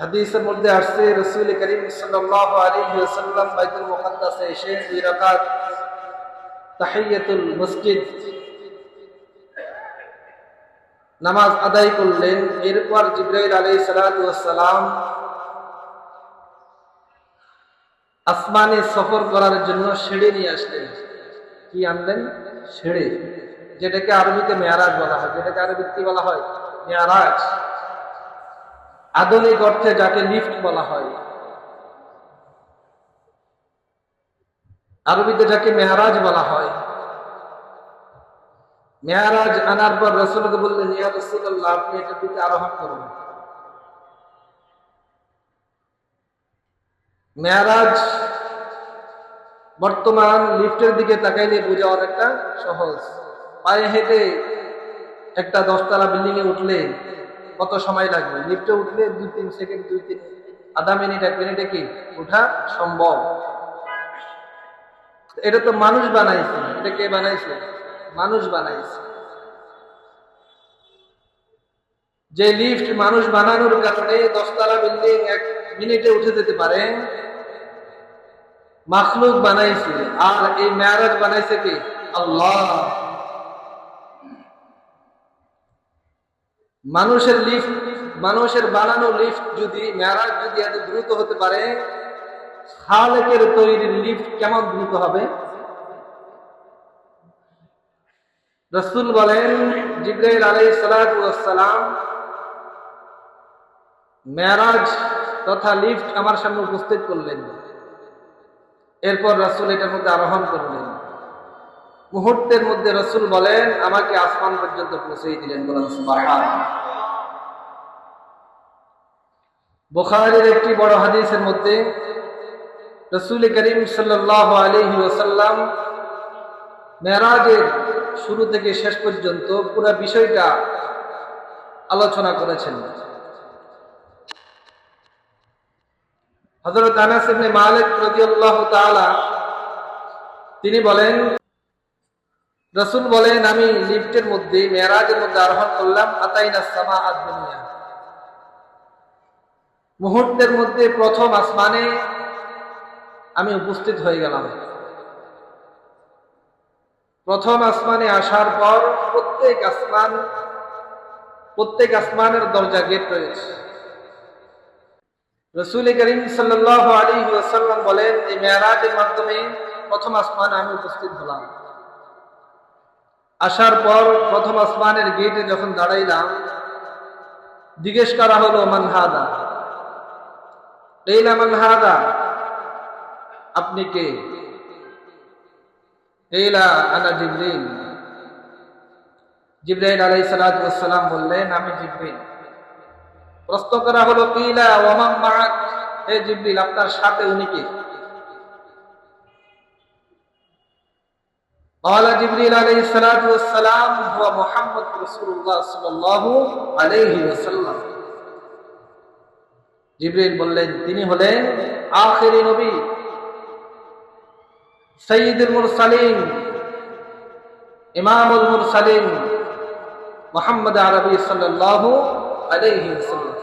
হাদিসের মধ্যে আসছে, রসুল করিম সাল্লাল্লাহু আলাইহি ওয়াসাল্লাম বাইতুল মুকাদ্দাসে এসে দুই রাকাত তাহিয়াতুল মসজিদ নামাজ আদায় করলেন। এরপর জিব্রাইল আলাইহিস সালাতু আসমানে সফর করার জন্য সিঁড়ি নিয়ে আসলেন। কি আনলেন? সিঁড়ি, যেটাকে আরবিতে মেয়ারাজ বলা হয়। যেটাকে আরবিতে বলা হয়? মেয়ারাজ। আধুনিক অর্থে যাকে লিফট বলা হয়। আরবিতে যাকে মেহারাজ বলা হয়। মেহারাজ আনার পর রসুলকে বললেন, ইয়া রসুল্লাহ আপনি এটার দিকে আরোহণ করুন। মেয়ারাজ বর্তমান লিফটের দিকে তাকাইলে বোঝা অনেকটা সহজ। পায়ে হেঁটে একটা দশতলা বিল্ডিং এ উঠলে কত সময় লাগবে? লিফটে উঠলে দুই তিন সেকেন্ড, দুই তিন আধা মিনিট, এক মিনিটে কি ওঠা সম্ভব? এটা তো মানুষ বানাইছে এটা কে বানাইছে? মানুষ বানাইছে। যে লিফট মানুষ বানানোর কারণে দশতলা বিল্ডিং এক মিনিটে উঠে যেতে পারে। মাখলুক বানাইছে। আর এই ম্যারাজ বানাইছে কি? আল্লাহ। মানুষের লিফট মানুষের বানানো লিফট যদি, ম্যারাজ যদি এত দ্রুত হতে পারে, খালেকের তৈরির লিফট কেমন দ্রুত হবে? রসুল বলেন, জিব্রাইল ওয়াস সালাম মেরাজ তথা লিফট আমার সামনে উপস্থিত করলেন। এরপর রসুল এটার মধ্যে আরোহণ করলেন। মুহূর্তের মধ্যে রসুল বলেন, আমাকে আসমান পর্যন্ত পৌঁছেই দিলেন বলেন বোখারের একটি বড় হাদিসের মধ্যে রসুল করিম সাল্লাল্লাহু আলাইহি ওয়াসাল্লাম মেরাজের শুরু থেকে শেষ পর্যন্ত পুরো বিষয়টা আলোচনা করেছেন। হযরত আনাস মালিক রাদিয়াল্লাহু তাআলা তিনি বলেন রসুল বলেন, আমি লিফটের মধ্যে, মেরাজের মধ্যে আরোহণ করলাম, আতাইনা সামা দুনিয়া। মুহূর্তের মধ্যে প্রথম আসমানে আমি উপস্থিত হয়ে গেলাম। প্রথম আসমানে আসার পর প্রত্যেক আসমান, প্রত্যেক আসমানের দরজা গেট রয়েছে। রসুল করিম সাল্লাহ আলী ওয়াসাল্লাম বলেন, এই মেয়ারাজের মাধ্যমে প্রথম আসমানে আমি উপস্থিত হলাম। আসার পর প্রথম আসমানের গেটে যখন দাঁড়াইলাম, জিজ্ঞেস করা হলো মানহাদা এইলা মানহাদা আপনি কে? এইলা আনা জিব্রিল। জিব্রাইল আলাই সালাম বললেন, আমি জিব্রিল। প্রশ্ন করা হলো কিলা ওয়ামাম মাআক? হে জিব্রিল, আপনার সাথে উনি কে? قال جبريل عليه الصلاة والسلام هو محمد رسول الله صلى الله عليه وسلم জিব্রিল বললেন তিনি হলেন আখেরি নবী সৈয়দুল মুরসালিন ইমামুল মুরসালিন মোহাম্মদ আরবি সাল্লাল্লাহু আলাইহি ওয়াসাল্লাম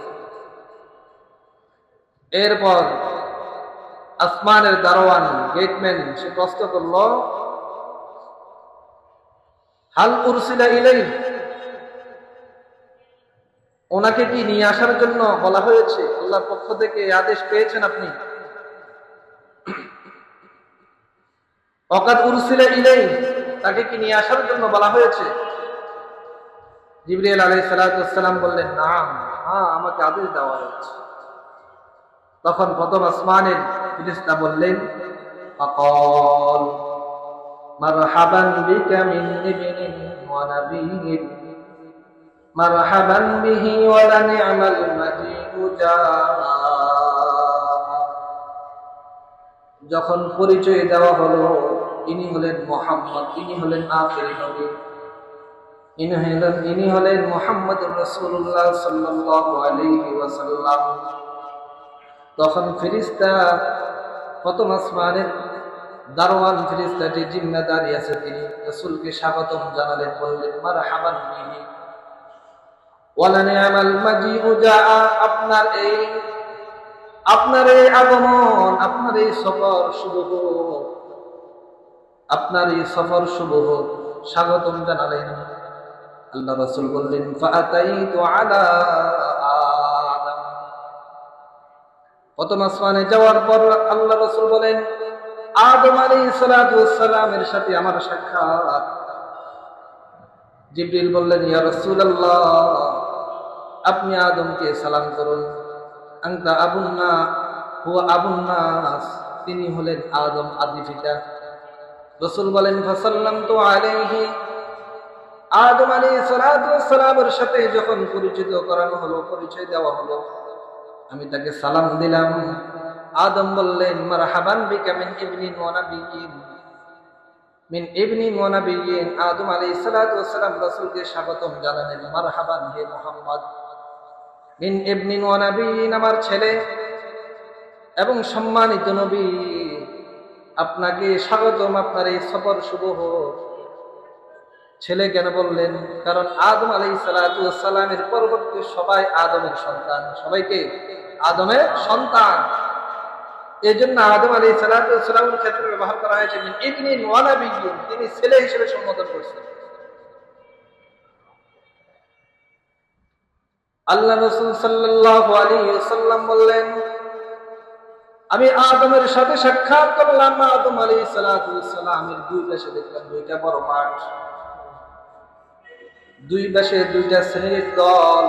এরপর আসমানের দারোয়ান গেটম্যান সে প্রশ্ন করলো হাল উরসিলা ইলাই ওনাকে কি নিয়ে আসার জন্য বলা হয়েছে? আল্লাহর পক্ষ থেকে আদেশ পেয়েছেন আপনি? অকাত উরসিলা ইলাই তাকে কি নিয়ে আসার জন্য বলা হয়েছে? জিবরিয়াল আলাই সালাম বললেন না হ্যাঁ আমাকে আদেশ দেওয়া হয়েছে। তখন প্রথম আসমানের ফিরিস্তা বললেন অকল مرحبا بك من ابن ونبي مرحبا به ولنعم المجيء جاء যখন পরিচয় দেওয়া হলো ইনি হলেন মোহাম্মদ ইনি হলেন আখেরি নবী ইনি হলেন ইনি হলেন মোহাম্মদ রসুল্লাহ সাল্লাল্লাহু আলাইহি ওয়াসাল্লাম তখন ফিরিস্তা প্রথম আসমানের দারোয়ান ফিরিস্তাটি জিম্মাদারি আছে তিনি। রসুলকে স্বাগতম জানালেন, বললেন মার হাবান বিহি ওয়ালা নি'মাল মাজিউ জাআ, আপনার এই আপনার এই আগমন, আপনার এই সফর শুভ হোক। আপনার এই সফর শুভ হোক। স্বাগতম জানালেন। আল্লাহ রসুল বললেন আলা প্রথম আসমানে যাওয়ার পর আল্লাহ রসুল বলেন আদম আলী সালামের সাথে আমার সাক্ষাৎ। জিবরিল বললেন, ইয়া রাসূলুল্লাহ, আপনি আদমকে সালাম করুন। আংতা আবুন্না হুয়া আবুন্নাস তিনি হলেন আদম আদি পিতা। রসুল বলেন ফাসাল্লাম তো আলাইহি। আদম আলী সালামের সাথে যখন পরিচিত করানো হলো, পরিচয় দেওয়া হলো, আমি তাকে সালাম দিলাম। আদম বললেন, মারহাবান বিকা মিন ইবনিন ওয়া নাবিয়্যিন। মিন ইবনিন ওয়া নাবিয়্যিন, আদম আলাইহিস সালাতু ওয়াস সালাম রাসূলকে স্বাগতম জানালেন, মারহাবান হে মুহাম্মদ। মিন ইবনিন ওয়া নাবিয়্যিন, আমার ছেলে এবং সম্মানিত নবী, আপনাকে স্বাগতম, আপনার এই সফর শুভ হোক। ছেলে কেন বললেন, কারণ আদম আলাই সালামের পরবর্তী সবাই আদমের সন্তান। সবাইকে আদমের সন্তান। এই জন্য আদম আলী সালামের ক্ষেত্রে ব্যবহার করা হয়েছে ইবনি নোয়ানাবিগিন তিনি ছেলে হিসেবে সম্বোধন করছেন। আল্লাহ রসুল সাল্লাহ আলী সাল্লাম বললেন, আমি আদমের সাথে সাক্ষাৎ করলাম, আদম আলী সালামের দুই পাশে দেখলাম দুইটা বড় মাঠ, দুই পাশে দুইটা শ্রেণির দল,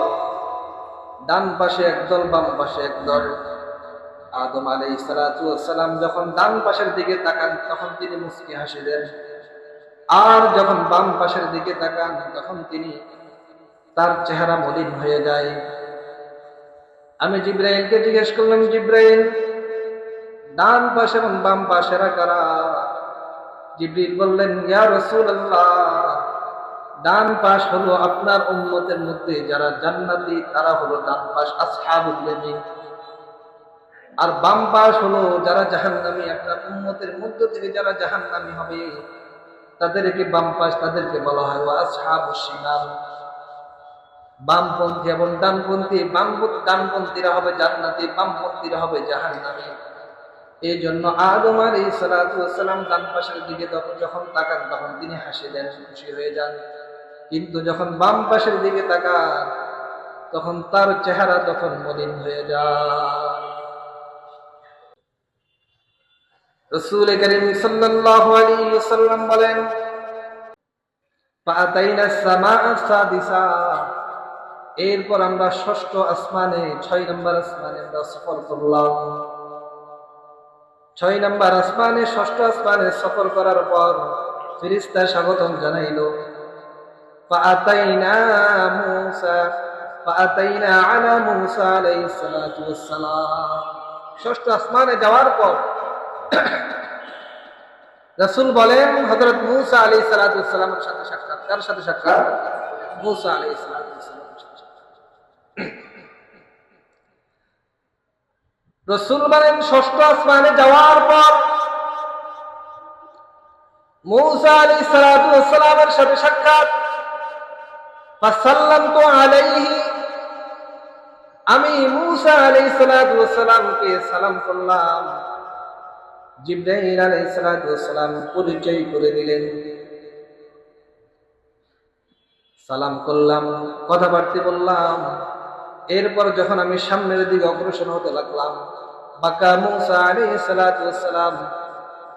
ডান পাশে একদল বাম পাশে একদল আদম আলী সালাম যখন ডান পাশের দিকে তাকান, তখন তিনি মুসকি হাসি দেন আর যখন বাম পাশের দিকে তাকান, তখন তিনি তার চেহারা মলিন হয়ে যায়। আমি জিব্রাইলকে জিজ্ঞেস করলাম, জিব্রাইল, ডান পাশে এবং বাম পাশেরা কারা? জিব্রিল বললেন ডান পাশ হলো আপনার উম্মতের মধ্যে যারা জান্নাতি, তারা হলো ডান পাশ আসহাবুল আর বাম পাশ হলো যারা জাহান্নামী আপনার উম্মতের মধ্য থেকে যারা জাহান্নামী হবে, তাদেরকে বাম পাশ তাদেরকে বলা হয়, ওয়া আসহাবুশ শিমাল বামপন্থী এবং ডানপন্থী বাম ডানপন্থীরা হবে জান্নাতি, বামপন্থীরা হবে জাহান্নামী। এই জন্য আদম আলী সালাম ডান পাশের দিকে তখন যখন তাকান, তখন তিনি হাসি দেন, খুশি হয়ে যান। কিন্তু যখন বাম পাশের দিকে তাকান, তখন তার চেহারা তখন মলিন হয়ে যায়। রসুল করিম সাল্লাল্লাহু আলাইহি ওয়াসাল্লাম বলেন সাদিসা। এরপর আমরা ষষ্ঠ আসমানে, ছয় নম্বর আসমানে আমরা সফর করলাম। ছয় নম্বর আসমানে, ষষ্ঠ আসমানে সফর করার পর ফিরিস্তা স্বাগতম জানাইল ফাতাইনা মুসা ফাতাইনা আলা মুসা আলাইহিস সালাতু ওয়াস সালাম। ষষ্ঠ আসমানে যাওয়ার পর রাসূল বলেন, হযরত মূসা আলাইহিস সালাতু ওয়াসসালামের সাথে সাক্ষাৎ। কার সাথে সাক্ষাৎ? মূসা ওয়াসসালামের রসুল বলেন, ষষ্ঠ আসমানে যাওয়ার পর মৌসা আলী সালামের সাথে সাক্ষাৎ। ফাসাল্লাম তো আলাইহি, আমি মুসা আলী সালাম করলাম। জিব্রাহিম আলাই সালাম পরিচয় করে দিলেন। সালাম করলাম, কথাবার্তা বললাম। এরপর যখন আমি সামনের দিকে অগ্রসর হতে লাগলাম বাকা মুসা আলী সালাম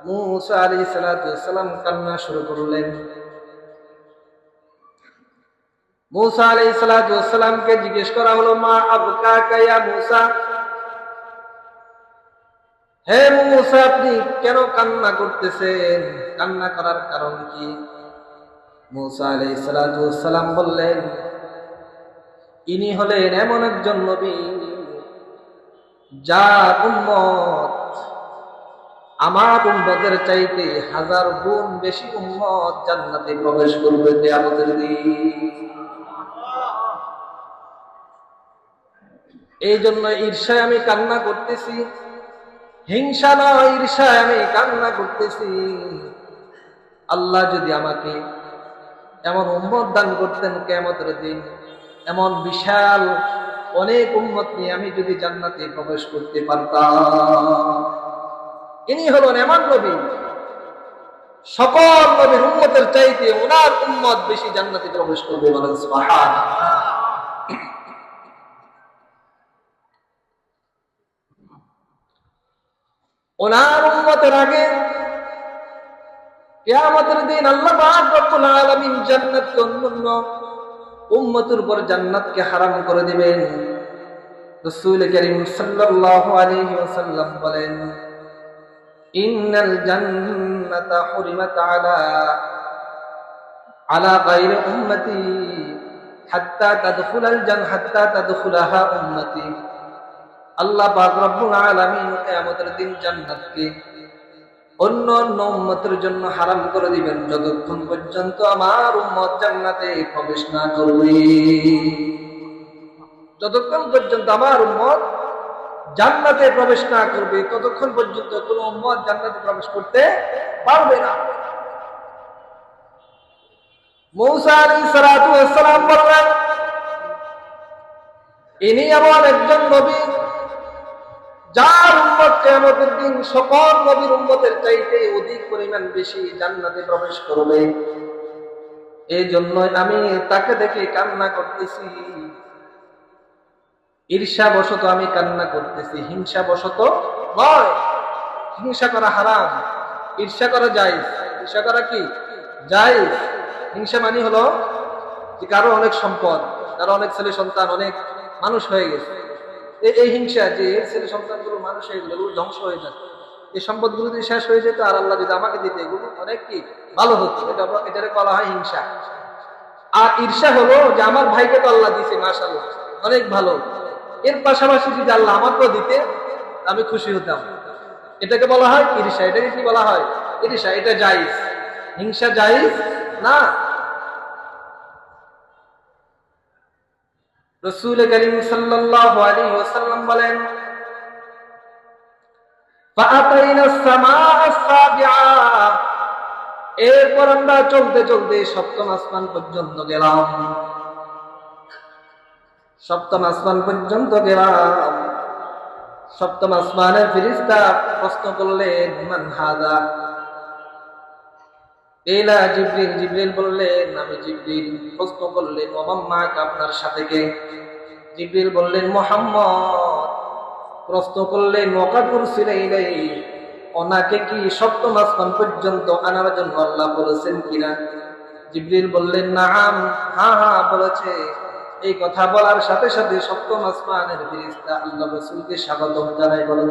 মুসা আলী সালাম কান্না শুরু করলেন। মুসা আলী সালামকে জিজ্ঞেস করা হলো, মা আবকা কায়া মুসা? হে মুসা, আপনি কেন কান্না করতেছেন? কান্না করার কারণ কি? মুসা আলী সালাম বললেন, ইনি হলেন এমন একজন নবী যার উম্মত, আমার উম্মতের চাইতে হাজার গুণ বেশি উম্মত জান্নাতে প্রবেশ করবে দিন। এই জন্য ঈর্ষায় আমি কান্না করতেছি। হিংসা নয়, ঈর্ষায় আমি কান্না করতেছি। আল্লাহ যদি আমাকে এমন উম্মত দান করতেন কেমতের দিন, এমন বিশাল, অনেক উম্মত নিয়ে আমি যদি জান্নাতে প্রবেশ করতে পারতাম। ইনি হলেন এমন নবী। সকল নবীর উম্মতের চাইতে ওনার উম্মত বেশি জান্নাতে প্রবেশ করবে বলেন ওনার উম্মতের আগে কিয়ামতের দিন আল্লাহ পাক রব্বুল আলামিন জান্নাতকে অন্যান্য উম্মতের উপর জান্নাতকে হারাম করে দিবেন। রাসূল করিম সাল্লাল্লাহু আলাইহি ওয়াসাল্লাম বলেন, ইন্নাল জান্নাতা হুরিমাত আলা আলা গায়রি উম্মতি, হাত্তা তাদখুলাল জান, হাত্তা তাদখুলাহা উম্মতি। আল্লাহ পাক দিন জান্নাতকে অন্য অন্য উম্মতের জন্য হারাম করে দিবেন। যতক্ষণ পর্যন্ত আমার উম্মত জান্নাতে প্রবেশ না করবে। যতক্ষণ পর্যন্ত আমার উম্মত জান্নাতে প্রবেশ না করবে, ততক্ষণ পর্যন্ত কোন উম্মত জান্নাতে প্রবেশ করতে পারবে না। মৌসা আলী বললেন, ইনি এমন একজন নবী যার উম্মত কিয়ামতের দিন সকল নবীর উম্মতের চাইতে অধিক পরিমাণ বেশি জান্নাতে প্রবেশ করবে। এই জন্য আমি তাকে দেখে কান্না করতেছি। ঈর্ষা বশত আমি কান্না করতেছি। হিংসা বশত নয়। হিংসা করা হারাম। ঈর্ষা করা যায় ঈর্ষা করা কি? যায় হিংসা মানে হলো যে কারও অনেক সম্পদ, কারও অনেক ছেলে সন্তান, অনেক মানুষ হয়ে গেছে। এই হিংসা যে এর ছেলে সন্তানগুলো মানুষ হয়ে গেলো এগুলো ধ্বংস হয়ে যাচ্ছে এই সম্পদগুলো যদি শেষ হয়ে যেত আর আল্লাহ যদি আমাকে দিতে, এগুলো অনেক কি ভালো হতো এটা এটারে বলা হয় হিংসা। আর ঈর্ষা হলো যে আমার ভাইকে তো আল্লাহ দিছে মাশাল্লাহ অনেক ভালো। এর পাশাপাশি যদি আল্লাহ আমাকেও দিতে, আমি খুশি হতাম। এটাকে বলা হয় ঈর্ষা। এটাকে কি বলা হয়? ঈর্ষা। এটা জায়েজ। হিংসা জায়েজ? না। রসুল করিম সাল্লাল্লাহু আলাইহি ওয়াসাল্লাম বলেন এরপর আমরা চলতে চলতে সপ্তম আসমান পর্যন্ত গেলাম। সপ্তম আসমান পর্যন্ত গেলাম। সপ্তম আসমানের ফিরিস্তা প্রশ্ন করলেন, মান হাজা এলা জিব্রিল বললেন, আমি প্রশ্ন মোহাম্মদ আপনার সাথে কে? বললেন, মোহাম্মদ। প্রশ্ন ওনাকে কি পর্যন্ত আনার জন্য আল্লাহ বলেছেন কিনা? বললেন, নাম। হ্যাঁ হ্যাঁ বলেছে। এই কথা বলার সাথে সাথে সপ্তম আসমানের ফিরিস্তা আল্লাহ রসুলকে জানাই বলেন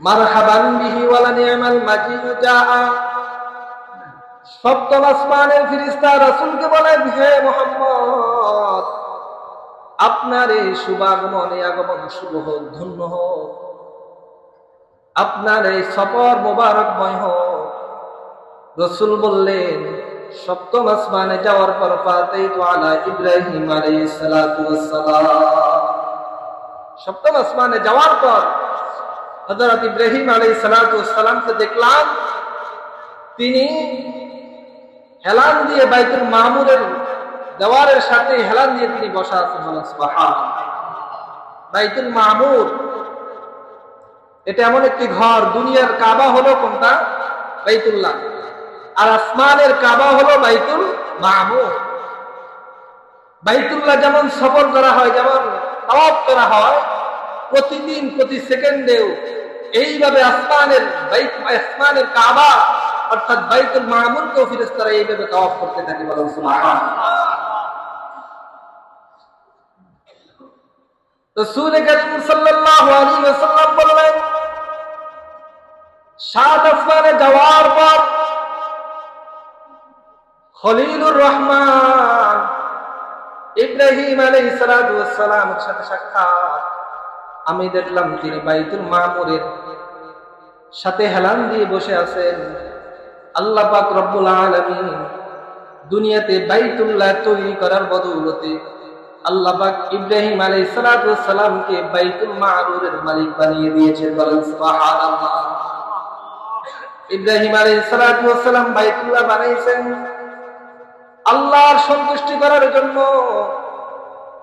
মারহাবান বিহি ওয়ালা নি'মাল মাজিদু জাআ। সপ্তম আসমানের ফিরিস্তা রাসূলকে হে মুহাম্মদ, আপনার এই শুভাগমন আগমন শুভ হোক, ধন্য হোক। আপনার এই সফর মোবারকময় হোক। রসুল বললেন, সপ্তম আসমানে যাওয়ার পর পাতেই তো আলা ইব্রাহিম আলাইহিস সালাম। সপ্তম আসমানে যাওয়ার পর হযরত ইব্রাহিম আলাইহিস সালাতু ওয়াস সালামকে দেখলাম, তিনি হেলান দিয়ে বাইতুল মামুরের দেওয়ারের সাথে হেলান দিয়ে তিনি বসা আছেন। বাইতুল মামুর এটা এমন একটি ঘর, দুনিয়ার কাবা হলো কোনটা? বাইতুল্লাহ। আর আসমানের কাবা হলো বাইতুল মাহমুদ। বাইতুল্লাহ যেমন সফর করা হয়, যেমন তাওয়াফ করা হয়, প্রতিদিন, প্রতি সেকেন্ডেও এইভাবে আসমানের বাইত, আসমানের কাবা, অর্থাৎ বাইতুল মামুরকেও ফিরেস্তারা এইভাবে তাওয়াফ করতে থাকে বলেন সুবহানাল্লাহ। রসুল করিম সাল্লাল্লাহু আলাইহি ওয়াসাল্লাম বললেন, সাত আসমানে যাওয়ার পর খলিলুর রহমান ইব্রাহিম আলাইহিস সালাতু ওয়াস সালামের সাথে সাক্ষাৎ আমি দেখলাম তিনি বাইতুল মামুরের সাথে হেলান দিয়ে বসে আছেন। আল্লাহ পাক রব্বুল আলামিন দুনিয়াতে বাইতুল্লাহ তৈরি করার বদৌলতে আল্লাহ পাক ইব্রাহিম আলাইহিস সালাতু ওয়াস সালামকে বাইতুল মালিক বানিয়ে দিয়েছেন বলেন ইব্রাহিম আলাইহিস সালাতু ওয়াস সালাম বাইতুল্লাহ বানাইছেন। আল্লাহর সন্তুষ্টি করার জন্য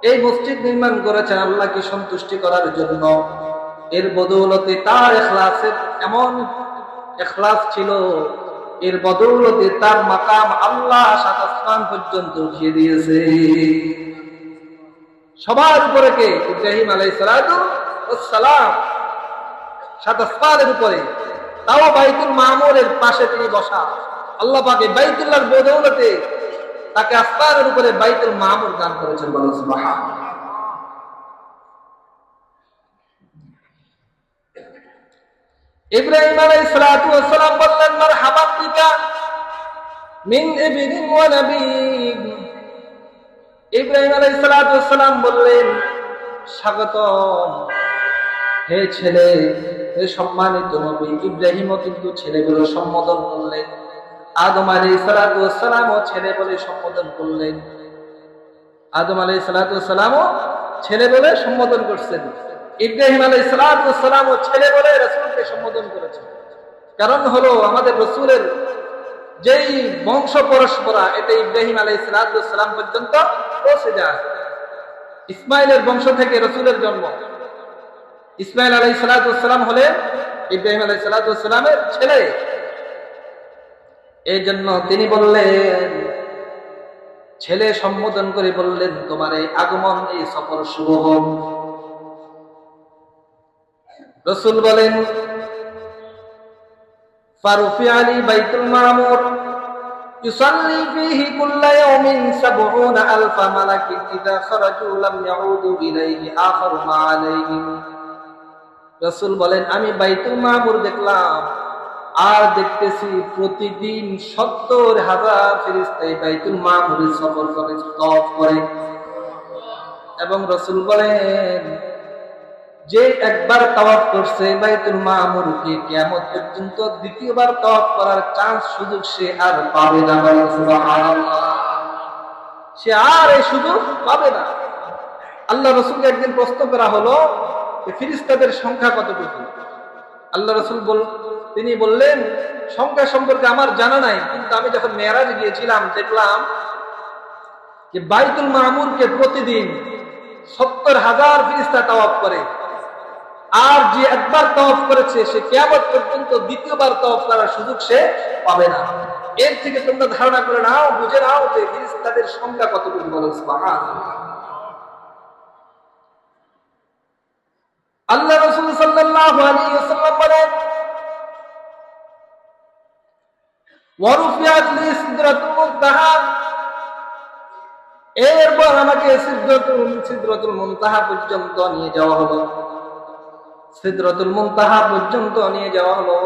এই মসজিদ নির্মাণ করেছেন আল্লাহকে সন্তুষ্টি করার জন্য। এর বদৌলতে তার এখলাসের এমন এখলাস ছিল, এর বদৌলতে তার মাকাম আল্লাহ সাত আসমান পর্যন্ত উঠিয়ে দিয়েছে। সবার উপরে কে? ইব্রাহিম আলাই সালাম সাত আসমানের উপরে। তাও বাইতুল মামুরের পাশে তিনি বসা। আল্লাহ পাকে বাইতুল্লাহর বদৌলতে তাকে আসমানের উপরে বাইতুল মামুর দান করেছেন বলো ইব্রাহিম আলাইহিস সালাতু ওয়াস সালাম বললেন মারহাবান বিকা মিন ইবনিন ওয়া নাবিয়্যিন ইব্রাহিম আলাইহিস সালাতু ওয়াস সালাম বললেন, স্বাগতম। হে ছেলে, হে সম্মানিত নবী, ইব্রাহিমও কিন্তু ছেলেগুলো সম্বোধন করলেন। আদম ওয়াস সালামও ছেলে বলে সম্বোধন করলেন। আদম সালাতু ওয়াস ছেলে বলে সম্বোধন করছেন। ইব্রাহিম সালাম ও ছেলে বলে রসুলকে সম্বোধন করেছেন। কারণ হলো আমাদের রসুলের যেই বংশ পরস্পরা এটা ইব্রাহিম আলাই সালাম পর্যন্ত পৌঁছে যায়। ইসমাইলের বংশ থেকে রসুলের জন্ম। ইসমাইল আলাই সালাম হলেন ইব্রাহিম আলাই সালামের ছেলে। এই জন্য তিনি বললেন ছেলে সম্বোধন করে বললেন তোমার এই আগমন এই সফর শুভ হোক রসুল বলেন ফারুফি আলী বাইতুল মামুর يصلي فيه كل يوم سبعون ألف ملك إذا خرجوا لم يعودوا إليه آخر ما عليهم রসুল বলেন আমি বাইতুল মামুর দেখলাম আর দেখতেছি প্রতিদিন সত্তর হাজার ফেরিস্তাই বাইতুল মামুরে সফর করে তফ করে। এবং রসুল বলেন, যে একবার তাওয়াফ করছে বাইতুল মামুরকে কিয়ামত পর্যন্ত দ্বিতীয়বার তাওয়াফ করার চান্স সুযোগ সে আর পাবে না সে আর এই সুযোগ পাবে না। আল্লাহ রসুলকে একদিন প্রশ্ন করা হলো ফিরিস্তাদের সংখ্যা কতটুকু? আল্লাহ রসুল বল তিনি বললেন, সংখ্যা সম্পর্কে আমার জানা নাই, কিন্তু আমি যখন মেয়ারাজ গিয়েছিলাম, দেখলাম যে বাইতুল মামুরকে প্রতিদিন সত্তর হাজার ফিরিস্তা তাওয়াফ করে। আর যে একবার তফ করেছে, সে কেয়ামত পর্যন্ত দ্বিতীয়বার তফ করার সুযোগ সে পাবে না। এর থেকে তোমরা ধারণা করে নাও, বুঝে নাও যে ফিরিস্তাদের সংখ্যা কতটুকু বলো আল্লাহ রসুল আলাইহি ওয়াসাল্লাম বলেন ওয়ারুফিয়াত লি সিদরাতুল মুনতাহা এরপর আমাকে সিদরাতুল মুনতাহা পর্যন্ত নিয়ে যাওয়া হলো। সিদরতুল মুনতাহা পর্যন্ত নিয়ে যাওয়া হলো।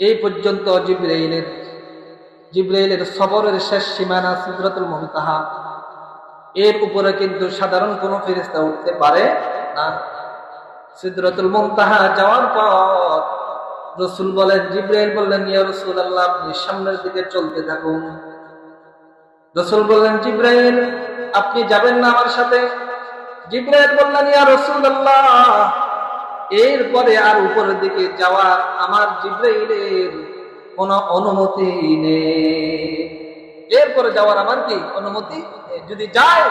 এই পর্যন্ত জিব্রাইলের জিব্রাইলের সবরের শেষ সীমানা সিদরতুল মুনতাহা। এর উপরে কিন্তু সাধারণ কোনো ফেরিস্তা উঠতে পারে না। সিদরতুল মুনতাহা যাওয়ার পর রসুল বলেন, জিব্রাইল বললেন, ইয়া রসুল আল্লাহ আপনি সামনের দিকে চলতে থাকুন। রসুল বললেন, জিব্রাইল, আপনি যাবেন না আমার সাথে? জিব্রাইল বললেন, ইয়া রাসূলুল্লাহ, এরপরে আর উপরের দিকে যাওয়ার আমার জিব্রাইলের কোন অনুমতি নেই। এরপরে যাওয়ার আমার কি অনুমতি যদি যায়,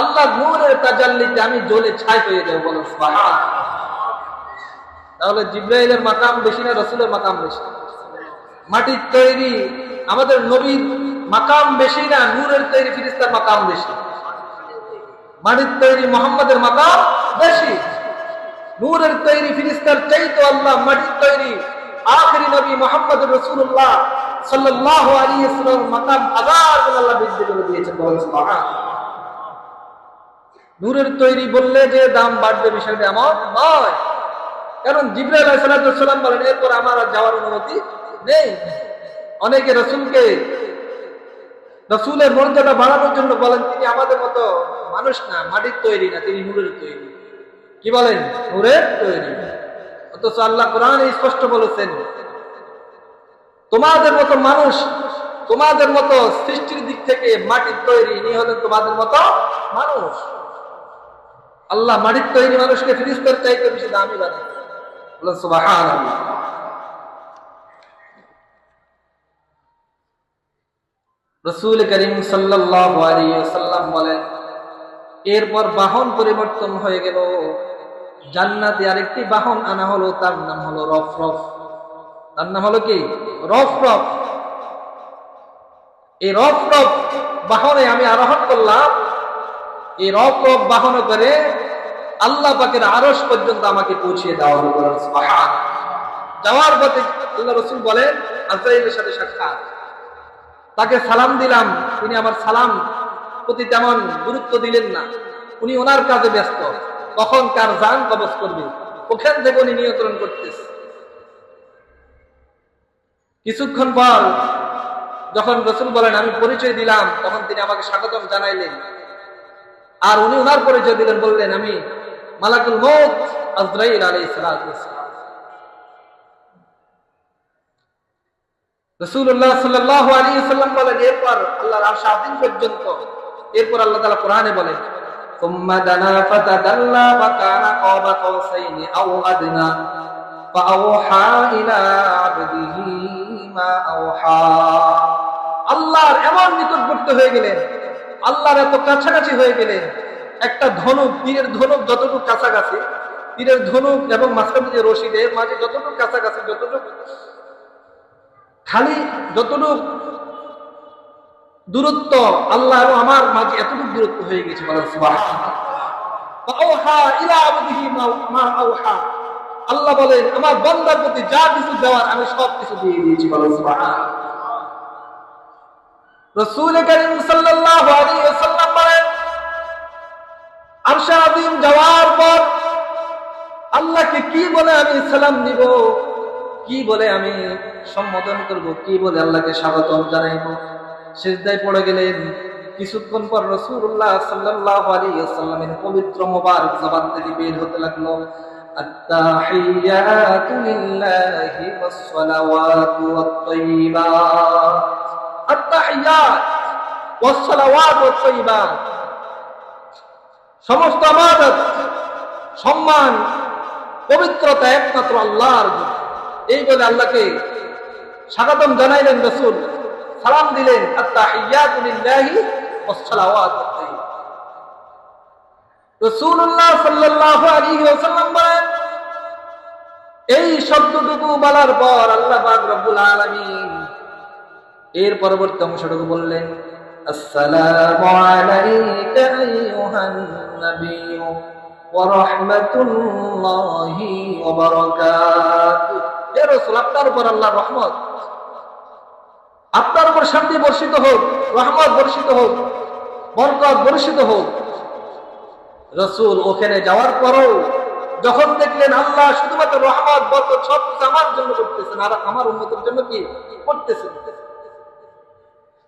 আল্লাহ নূরের তাজাল্লিতে আমি জ্বলে ছাই হয়ে যাব বলো তাহলে জিব্রাইলের মাকাম বেশি না রসুলের মাকাম বেশি? মাটির তৈরি, আমাদের নবীর মাকাম বেশি না নূরের তৈরি, ফিরিস্তার মাকাম বেশি? মাটির তৈরি মোহাম্মদের মাকাম বেশি। নূরের তৈরি, ফিরিস্তার চাইতো আল্লাহ মাটির তৈরি। আখরি নবী মোহাম্মদ রসুল্লাহ সাল্লাহ আলী ইসলাম মাকাম হাজার আল্লাহ বৃদ্ধি করে দিয়েছে নূরের তৈরি বললে যে দাম বাড়বে বিষয়টা এমন নয়। কারণ আলাইসালাম বলেন এরপর আমার যাওয়ার অনুমতি নেই। অনেকে রসুলকে রসুলের মর্যাদা বাড়ানোর জন্য বলেন, তিনি আমাদের মতো মানুষ না, মাটির তৈরি না, তিনি নূরের তৈরি। কি বলেন? নূরের তৈরি। অথচ আল্লাহ কোরআন স্পষ্ট বলেছেন, তোমাদের মতো মানুষ, তোমাদের মতো সৃষ্টির দিক থেকে মাটির তৈরি, ইনি হলেন তোমাদের মতো মানুষ। আল্লাহ মাটির তৈরি মানুষকে ফিরিস্তার চাইতে বেশি দামি বানায়। রসুল করিম সাল্লাম বলেন, এরপর বাহন পরিবর্তন হয়ে গেল। জান্নাতে আরেকটি বাহন আনা হলো, তার নাম হলো রফ রফ। তার নাম হলো কি? রফ রফ। এই রফ রফ বাহনে আমি আরোহণ করলাম। এই রফ রফ বাহন করে আল্লাহ পাকের আরস পর্যন্ত আমাকে পৌঁছিয়ে দেওয়া যাওয়ার পথে আল্লাহ রসুল বলেন, আজরাইলের সাথে সাক্ষাৎ। তাকে সালাম দিলাম। তিনি আমার সালাম প্রতি তেমন গুরুত্ব দিলেন না। উনি ওনার কাজে ব্যস্ত। কখন কার যান কবচ করবে? ওখান থেকে উনি নিয়ন্ত্রণ করতেছে। কিছুক্ষণ পর যখন রসুল বলেন, আমি পরিচয় দিলাম, তখন তিনি আমাকে স্বাগতম জানাইলেন। আর উনি ওনার পরিচয় দিলেন, বললেন, আমি মালাকুল মৌত আজরাইল আলী সালাম রসুল্লাহ সাল্লাহ আলী সাল্লাম বলেন এরপর আল্লাহর আরশ আদিন পর্যন্ত এরপর আল্লাহ তালা কোরআনে বলেন ثم دنا فتدلى فكان قاب قوسين أو أدنى فأوحى إلى عبده ما أوحى আল্লাহর এমন নিকটবর্তী হয়ে গেলেন আল্লাহর এত কাছাকাছি হয়ে গেলেন একটা ধনুক, তীরের ধনুক যতটুকু কাছাকাছি, তীরের ধনুক এবং মাঝখানে যে রশিদের মাঝে যতটুকু কাছাকাছি, যতটুকু খালি, যতটুকু দূরত্ব আল্লাহ এবং আমার মাঝে এতটুকু দূরত্ব হয়ে গেছে। আল্লাহ বলেন, আমার বন্দার প্রতি যা কিছু দেওয়ার আমি সব কিছু দিয়ে দিয়েছি। রসুল করিম ওয়াসাল্লাম বলেন আরশে আযীম যাওয়ার পর আল্লাহকে কি বলে আমি সালাম দিব কি বলে আমি সম্বোধন করব কি বলে আল্লাহকে স্বাগতম জানাইব সেজদায় পড়ে গেলেন কিছুক্ষণ পর রসুল্লাহ সাল্লাল্লাহু আলাইহি ওয়াসাল্লামের পবিত্র মোবারক জবান থেকে বের হতে লাগলো التحيات لله والصلوات والطيبات التحيات والصلوات والطيبات সমস্ত আমাদত সম্মান, পবিত্রতা একমাত্র আল্লাহর এই বলে আল্লাহকে স্বাগতম জানাইলেন রসুল, সালাম দিলেন এই শব্দটুকু বলার পর আল্লাহ এর পরবর্তী অংশটুকু বললেন আলাইকা আইয়ুহান নাবিয়্যু ওয়া রাহমাতুল্লাহি ওয়া বারাকাতুহু হে রাসূল আপনার উপর আল্লাহর রহমত। আপনার উপর শান্তি বর্ষিত হোক, রহমত বর্ষিত হোক, বরকত বর্ষিত হোক। রসুল ওখানে যাওয়ার পরও যখন দেখলেন আল্লাহ শুধুমাত্র রহমত, বরকত সব কিছু আমার জন্য করতেছেন, আর আমার উন্নতির জন্য কি করতেছেন?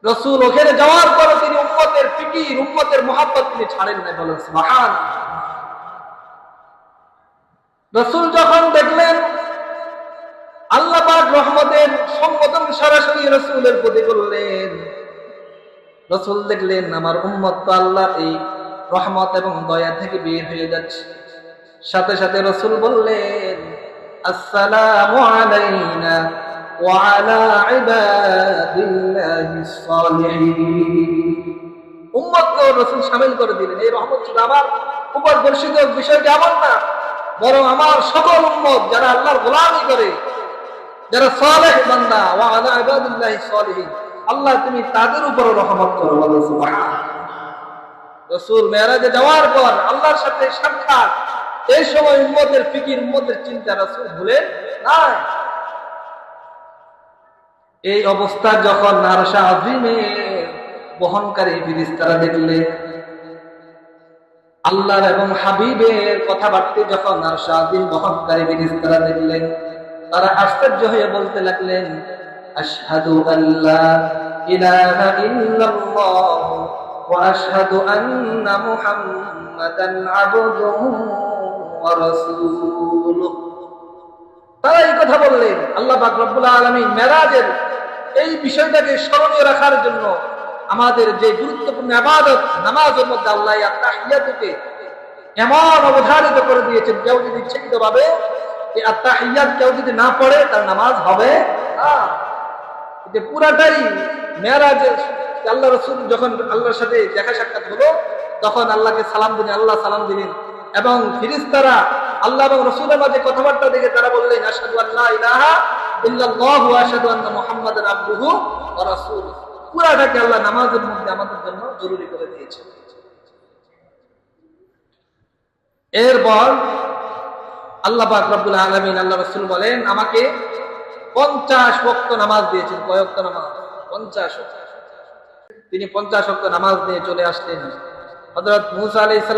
রসুল ওখানে যাওয়ার পরও তিনি উম্মতের ফিকির, উম্মতের মহাব্বত তিনি ছাড়েন নাই বলেন মহান রসুল যখন দেখলেন আল্লাহ পাক রহমতের সম্বোধন সরাসরি রসুলের প্রতি করলেন, রসুল দেখলেন, আমার উম্মত তো আল্লাহ এই রহমত এবং দয়া থেকে বের হয়ে যাচ্ছে। সাথে সাথে রসুল বললেন, আসসালামু আলাইনা وعلى عباد الله الصالحين উম্মতকে রসুল শামিল করে দিলেন এই রহমত শুধু আমার উপর বর্ষিত বিষয়টি এমন না বরং আমার সকল উম্মত যারা আল্লাহর গোলামি করে যারা সালেহ বান্দা ওয়া আলা ইবাদিল্লাহি সালিহিন আল্লাহ তুমি তাদের উপর রহমত করো বলো সুবহান রাসূল মেরাজে যাওয়ার পর আল্লাহর সাথে সাক্ষাৎ এই সময় উম্মতের ফিকির উম্মতের চিন্তা রাসূল ভুলেন না এই অবস্থা যখন নারসা আজিমে বহনকারী ফিরিস্তারা দেখলে, আল্লাহর এবং হাবিবের কথাবার্তা যখন নারসা আজিম বহনকারী ফিরিস্তারা দেখলেন তারা আশ্চর্য হয়ে বলতে লাগলেন, আশহাদু আল্লাহ ইলাহা ইল্লাল্লাহ ওয়া আশহাদু আন্না মুহাম্মাদান আবদুহু ওয়া রাসূলুহু। তারা এই কথা বললেন। আল্লাহ পাক রব্বুল আলামিন মেরাজের এই বিষয়টাকে স্মরণীয় রাখার জন্য আমাদের যে গুরুত্বপূর্ণ আবাদত নামাজের মধ্যে আল্লাহ আত্মাহিয়াতকে এমন অবধারিত করে দিয়েছেন, কেউ যদি ইচ্ছাকৃত ভাবে আত্মাহিয়াত কেউ যদি না পড়ে, তার নামাজ হবে যে পুরাটাই মেরাজের যে আল্লাহ রসুল যখন আল্লাহর সাথে দেখা সাক্ষাৎ হলো, তখন আল্লাহকে সালাম দিলেন, আল্লাহ সালাম দিলেন। এবং ফিরিস্তারা আল্লাহ এবং রসুলের মাঝে কথাবার্তা দেখে তারা বললেন, আশহাদু আল্লাহ ইলাহা ইল্লাল্লাহু আশহাদু আন্না মুহাম্মাদান আবদুহু ওয়া রাসূলুহু। পুরাটাকে আল্লাহ নামাজের মধ্যে আমাদের জন্য জরুরি করে দিয়েছে এরপর আল্লাহ পাক রব্বুল আলামিন, আল্লাহ রাসূল বলেন, আমাকে পঞ্চাশ ওয়াক্ত নামাজ দিয়েছেন। কয় ওয়াক্ত নামাজ? পঞ্চাশ ওয়াক্ত। তিনি পঞ্চাশ ওয়াক্ত নামাজ নিয়ে চলে আসলেন। হযরত মুসা আলাইহিস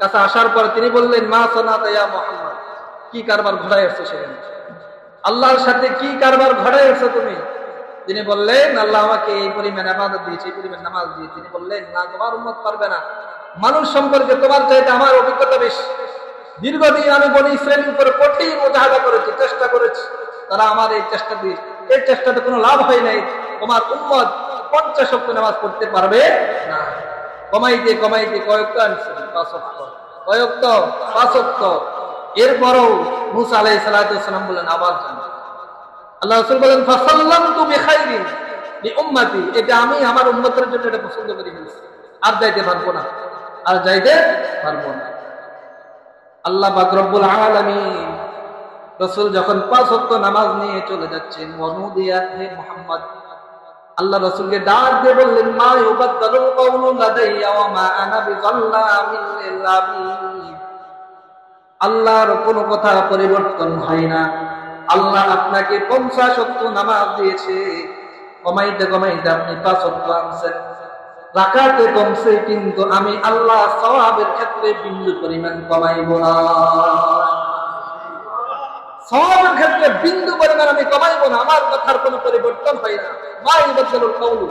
কাছে আসার পর তিনি বললেন, মা সানাতা ইয়া মুহাম্মদ? কি কারবার ঘটায় আসছে সেখানে? আল্লাহর সাথে কি কারবার ঘটায় আসছো তুমি? তিনি বললেন, আল্লাহ আমাকে এই পরিমাণ আবাদত দিয়েছে, এই পরিমাণ নামাজ দিয়ে তিনি বললেন, না, তোমার উম্মত পারবে না। মানুষ সম্পর্কে তোমার চাইতে আমার অভিজ্ঞতা বেশি। দীর্ঘদিন আমি বলি ইসরায়েলের উপরে কঠিন মোজাহাদা করেছি, চেষ্টা করেছি। তারা আমার এই চেষ্টা দিয়ে, এই চেষ্টাতে কোনো লাভ হয় নাই। তোমার উম্মত পঞ্চাশ শক্ত নামাজ পড়তে পারবে না। কমাইতে কমাইতে কয়েকটা আনছেন পাঁচক্ত কয়েকত পাঁচক্ত এরপরও মুসা আলাই সালাম বলেন, আবার জান আল্লাহ রসুল বলেন ফাসাল্লাম তু বেখাইরিন উম্মাতি এটা আমি আমার উম্মতের জন্য এটা পছন্দ আর যাইতে পারব না, আর যাইতে পারব না। আল্লাহ রসুল যখন নামাজ নিয়ে চলে যাচ্ছেন মনুদিয়া হে মোহাম্মদ, আল্লাহ রসুলকে ডাক দিয়ে বললেন, মা কওলু লাদাইয়া ওয়া মা আনা আল্লাহর কোনো কথা পরিবর্তন হয় না। আল্লাহ আপনাকে পঞ্চাশ ওয়াক্ত নামাজ দিয়েছে। কমাইতে কমাইতে আপনি পাঁচ ওয়াক্ত আনছেন। রাকাতে কমছে কিন্তু আমি আল্লাহ সওয়াবের ক্ষেত্রে বিন্দু পরিমাণ কমাইব না। সওয়াবের ক্ষেত্রে বিন্দু পরিমাণ আমি কমাইব না। আমার কথার কোনো পরিবর্তন হয় না। মা ইবাদুল কওলু,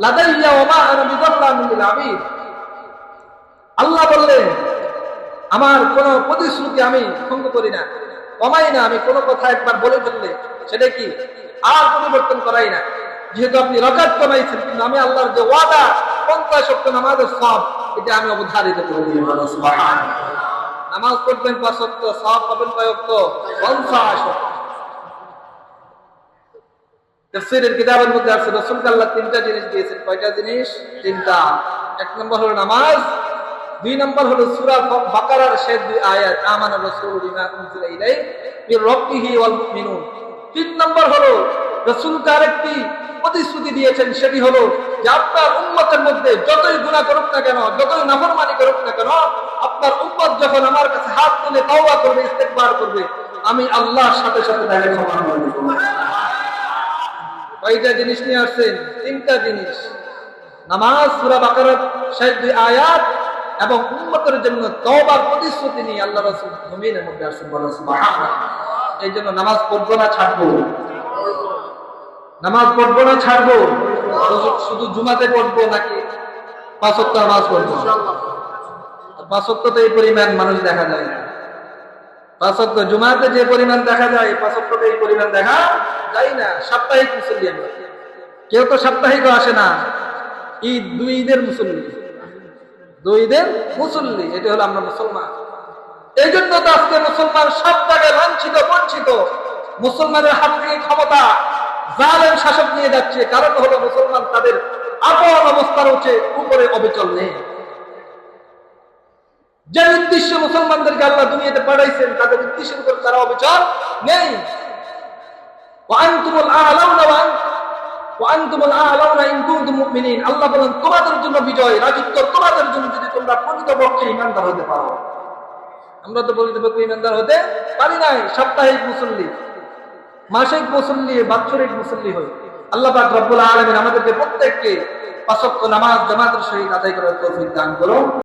লাদাইয়া ওয়া মা আনা বিযাল্লামিন লিল আল্লাহ বললেন আমার কোন প্রতিশ্রুতি আমি ভঙ্গ করি না। কমাই না আমি কোনো কথা একবার বলে ফেললে, সেটা কি? আর পরিবর্তন করাই না। যেহেতু আপনি রকাত কমাইছেন, কিন্তু আমি আল্লাহর যে ওয়াদা, পঞ্চাশ শক্ত নামাজের সব এটা আমি অবধারিত করে। নামাজ পড়বেন পাঁচ শক্ত সব পাবেন কয়েকত পঞ্চাশ তফসিরের কিতাবের মধ্যে আছে রসুল আল্লাহ তিনটা জিনিস দিয়েছেন। কয়টা জিনিস? তিনটা। এক নম্বর হলো নামাজ দুই নম্বর হলো সূরা বাকারার শেষ দুই আয়াত, আমানা রাসূলু বিমা উনজিলা ইলাইহি মির রাব্বিহি তিন নম্বর হলো রাসূলকে আরেকটি প্রতিশ্রুতি দিয়েছেন, সেটি হলো যে আপনার উম্মতের মধ্যে যতই গুনাহ করুক না কেন, যতই নাফরমানি করুক না কেন, আপনার উম্মত যখন আমার কাছে হাত তুলে তাওবা করবে, ইস্তেগফার করবে, আমি আল্লাহর সাথে সাথে তাকে ক্ষমা করে দেব। কয়টা জিনিস নিয়ে আসছেন? তিনটা জিনিস। নামাজ, সূরা বাকারার শেষ দুই আয়াত এবং উম্মতের জন্য তওবার প্রতিশ্রুতি নিয়ে আল্লাহ রাসূল জমিনের মধ্যে আসেন বলেন এই জন্য নামাজ পড়ব না, ছাড়বো। নামাজ পড়ব না, ছাড়বো। শুধু- জুমাতে পড়ব নাকি পাঁচ নামাজ পড়ব? পাঁচ তো এই পরিমাণ মানুষ দেখা যায় না। পাঁচ জুমাতে যে পরিমাণ দেখা যায়, পাঁচ এই পরিমাণ দেখা যায় না। সাপ্তাহিক মুসল্লি আমরা। কেউ তো সাপ্তাহিকও আসে না। ঈদ, দুই ঈদের মুসল্লি। দুই ঈদের মুসল্লি, এটা হলো আমরা মুসলমান। এই জন্য তো আজকে মুসলমান সব জায়গায় লাঞ্ছিত, বঞ্চিত। মুসলমানের হাত থেকে ক্ষমতা জালেম শাসক নিয়ে যাচ্ছে, কারণ হলো মুসলমান তাদের আপন অবস্থার উঠে উপরে অবিচল নেই। যে উদ্দেশ্য মুসলমানদেরকে আল্লাহ দুনিয়াতে পাঠাইছেন, তাদের উদ্দেশ্যের উপর তারা অবিচল নেই। ওয়ান্তুমুল আ'লাউনা আল্লাহ বলেন, তোমাদের জন্য বিজয়, রাজত্ব তোমাদের জন্য যদি তোমরা প্রকৃতপক্ষে ঈমানদার হতে পারো। আমরা তো প্রকৃতপক্ষে ঈমানদার হতে পারি নাই, সাপ্তাহিক মুসল্লি, মাসিক মুসল্লি, বাৎসরিক মুসল্লি হই। আল্লাহ পাক রব্বুল আলামিন আমাদেরকে প্রত্যেককে পাঁচ ওয়াক্ত নামাজ জামাতের সহিত আদায় করার তৌফিক দান করুন।